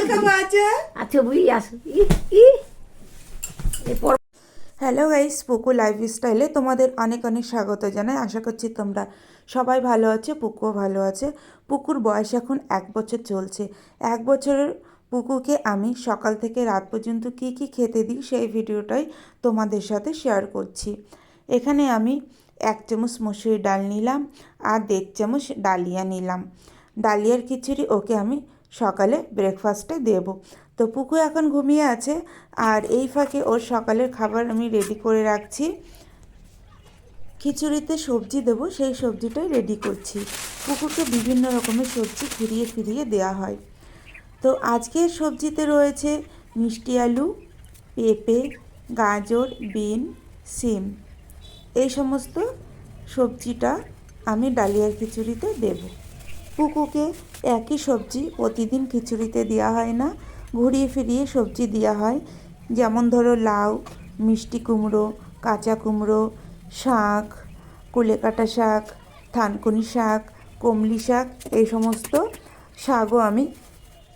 Welcome আছে? আচ্ছা বুঝি আস ই ই। এরপর হ্যালো গাইস পুকু লাইফস্টাইলে তোমাদের অনেক অনেক স্বাগত জানাই। আশা করছি তোমরা সবাই ভালো আছে পুকুও ভালো আছে। পুকুর বয়স এখন এক বছর চলছে। এক বছরের পুকুকে আমি সকাল থেকে রাত পর্যন্ত কি কি খেতে দিই সেই ভিডিওটাই তোমাদের সাথে শেয়ার করছি। এখানে আমি এক চামচ মসুরি ডাল নিলাম আর দেড় চামচ ডালিয়া নিলাম। ডালিয়ার খিচুড়ি ওকে আমি সকালে ব্রেকফাস্টে দেব। তো পুকু এখন ঘুমিয়ে আছে, আর এই ফাঁকে ওর সকালের খাবার আমি রেডি করে রাখছি। খিচুড়িতে সবজি দেবো, সেই সবজিটাই রেডি করছি। পুকুরকে বিভিন্ন রকমের সবজি ফিরিয়ে ফিরিয়ে দেওয়া হয়। তো আজকের সবজিতে রয়েছে মিষ্টি আলু, পেঁপে, গাজর, বিন, সিম। এই সমস্ত সবজিটা আমি ডালিয়ার খিচুড়িতে দেব। পুকুকে একই সবজি প্রতিদিন খিচুড়িতে দেওয়া হয় না, ঘুরিয়ে ফিরিয়ে সবজি দেওয়া হয়। যেমন ধরো লাউ, মিষ্টি কুমড়ো, কাঁচা কুমড়ো, শাক কুলেকাটা শাক, থানকুনি শাক, কমলি শাক, এই সমস্ত শাকও আমি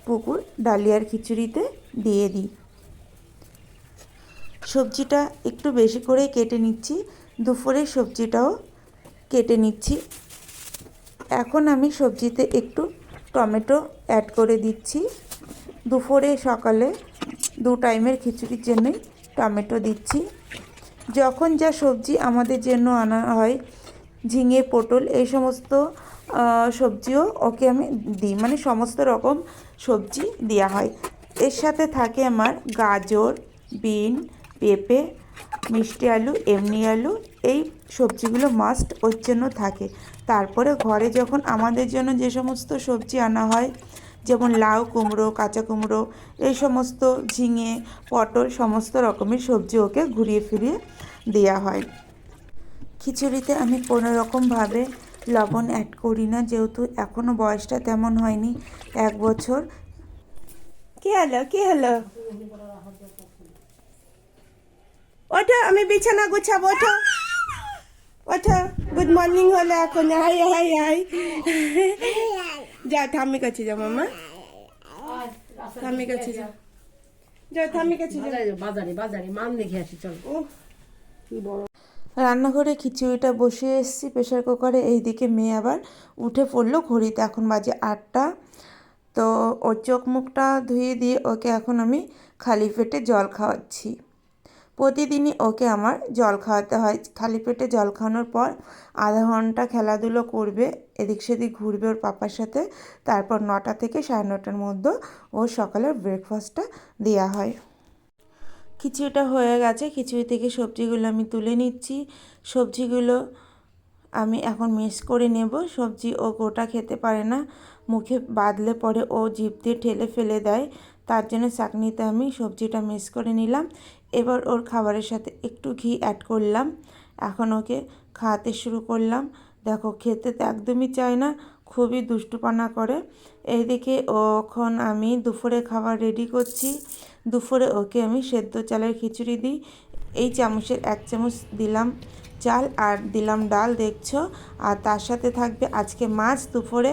পুকুর ডালিয়ার খিচুড়িতে দিয়ে দিই। সবজিটা একটু বেশি করে কেটে নিচ্ছি, দুপুরের সবজিটাও কেটে নিচ্ছি। এখন আমি সবজিতে একটু টমেটো অ্যাড করে দিচ্ছি। দুপুরে, সকালে দু টাইমের খিচুড়ির জন্যই টমেটো দিচ্ছি। যখন যা সবজি আমাদের জন্য আনা হয়, ঝিঙে, পটল, এই সমস্ত সবজিও ওকে আমি দিই। মানে সমস্ত রকম সবজি দেওয়া হয়। এর সাথে থাকে আমার গাজর, বিন, পেঁপে মিষ্টি আলু, এমনি আলু, এই সবজিগুলো মাস্ট ওর জন্য থাকে। তারপরে ঘরে যখন আমাদের জন্য যে সমস্ত সবজি আনা হয়, যেমন লাউ কুমড়ো, কাঁচা কুমড়ো, এই সমস্ত ঝিঙে, পটল, সমস্ত রকমের সবজি ওকে ঘুরিয়ে ফিরিয়ে দেওয়া হয়। খিচুড়িতে আমি কোনো রকমভাবে লবণ অ্যাড করি না, যেহেতু এখনও বয়সটা তেমন হয়নি, এক বছর। কি হলো কি হলো ওঠো আমি বিছানা গুছাবো ওঠো। ওঠো গুড মর্নিং হলো এখন হাই হাই হাই। যা ঠাম্মি কাছে যা মামা। ঠাম্মি কাছে যা যা ঠাম্মি কাছে যা বাজারে বাজারে বাজারে মান দেখে আসি চল। উফ, বড়। রান্নাঘরে খিচুড়িটা বসিয়ে এসেছি প্রেশার কুকারে এইদিকে মেয়ে আবার উঠে পড়ল ঘড়িতে এখন বাজে আটটা। তো ওর চোখ মুখটা ধুয়ে দিয়ে ওকে এখন আমি খালি পেটে জল খাওয়াচ্ছি। প্রতিদিনই ওকে আমার জল খাওয়াতে হয়। খালি পেটে জল খাওয়ানোর পর আধা ঘণ্টা খেলাধুলো করবে, এদিক সেদিক ঘুরবে ওর পাপার সাথে। তারপর নটা থেকে সাড়ে নটার মধ্যে ওর সকালের ব্রেকফাস্টটা দেওয়া হয়। খিচুড়িটা হয়ে গেছে। খিচুড়ি থেকে সবজিগুলো আমি তুলে নিচ্ছি। সবজিগুলো আমি এখন মিক্স করে নেব। সবজি ও গোটা খেতে পারে না। মুখে বাঁধলে পরে ও জিভ দিয়ে ঠেলে ফেলে দেয়। তার জন্য চাকনিতে আমি সবজিটা মিক্স করে নিলাম। এবার ওর খাবারের সাথে একটু ঘি অ্যাড করলাম। এখন ওকে খাওয়াতে শুরু করলাম। দেখো, খেতে তো একদমই চায় না, খুবই দুষ্টুপানা করে। এইদিকে ওখন আমি দুপুরে খাবার রেডি করছি। দুপুরে ওকে আমি সেদ্ধ চালের খিচুড়ি দিই। এই চামচের এক চামচ দিলাম চাল আর দিলাম ডাল, দেখছ? আর তার সাথে থাকবে আজকে মাছ দুপুরে।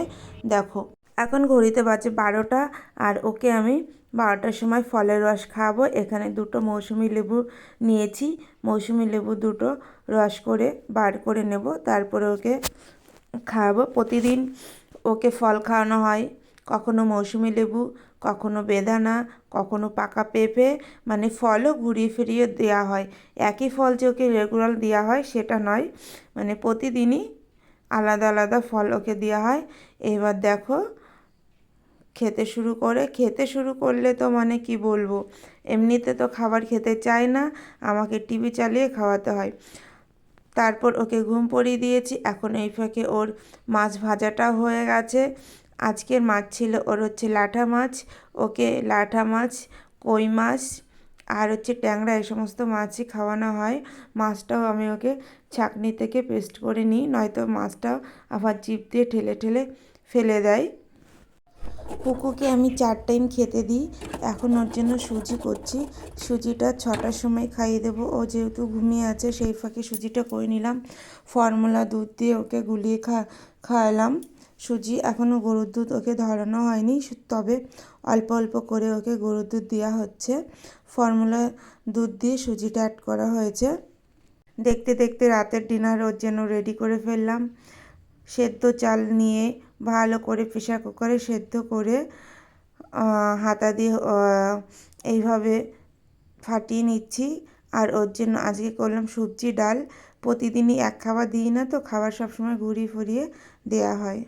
দেখো এখন ঘড়িতে বাজে বারোটা আর ওকে আমি বারোটার সময় ফলের রস খাওয়াবো। এখানে দুটো মৌসুমি লেবু নিয়েছি। মৌসুমি লেবু দুটো রস করে বার করে নেব। তারপরে ওকে খাওয়াবো। প্রতিদিন ওকে ফল খাওয়ানো হয়। কখনো মৌসুমি লেবু, কখনো বেদানা, কখনো পাকা পেঁপে মানে ফলও ঘুরিয়ে ফিরিয়ে দেওয়া হয়। একই ফল যে ওকে রেগুলার দেওয়া হয় সেটা নয় মানে প্রতিদিনই আলাদা আলাদা ফল ওকে দেওয়া হয়। এবার দেখো খেতে শুরু করে, খেতে শুরু করলে তো মানে কি বলব? এমনিতে তো খাবার খেতে চায় না, আমাকে টিভি চালিয়ে খাওয়াতে হয়। তারপর ওকে ঘুম পড়িয়ে দিয়েছি, এখন এই ফাঁকে ওর মাছ ভাজাটা হয়ে গেছে। আজকের মাছ ছিল ওর হচ্ছে লাঠা মাছ, ওকে লাঠা মাছ, কই মাছ আর হচ্ছে ট্যাংরা এই সমস্ত মাছই খাওয়ানো হয়। মাছটাও আমি ওকে ছাকনি থেকে পেস্ট করে নিই, নয়তো মাছটাও আবার জিভ দিয়ে ঠেলে ঠেলে ফেলে দেয়। পুকুকে আমি চার টাইম খেতে দিই। এখন ওর জন্য সুজি করছি। সুজিটা ছটার সময় খাইয়ে দেবো। ও যেহেতু ঘুমিয়ে আছে, সেই ফাঁকে সুজিটা করে নিলাম। ফর্মুলা, দুধ দিয়ে ওকে গুলিয়ে খা, খাওয়ালাম। সুজি এখনও গরুর দুধ ওকে ধরানো হয়নি। তবে অল্প অল্প করে ওকে গরুর দুধ দেওয়া হচ্ছে। ফর্মুলা, দুধ দিয়ে সুজিটা অ্যাড করা হয়েছে। দেখতে দেখতে রাতের ডিনার ওর জন্য রেডি করে ফেললাম। সেদ্ধ চাল নিয়ে ভালো করে প্রেশার কুকারে সেদ্ধ করে হাতা দিয়ে এইভাবে ফাটিয়ে নিচ্ছি। আর ওর জন্য আজকে করলাম সবজি ডাল। প্রতিদিনই এক খাবার দিই না তো, খাবার সবসময় ঘুরিয়ে ফুরিয়ে দেয়া হয়।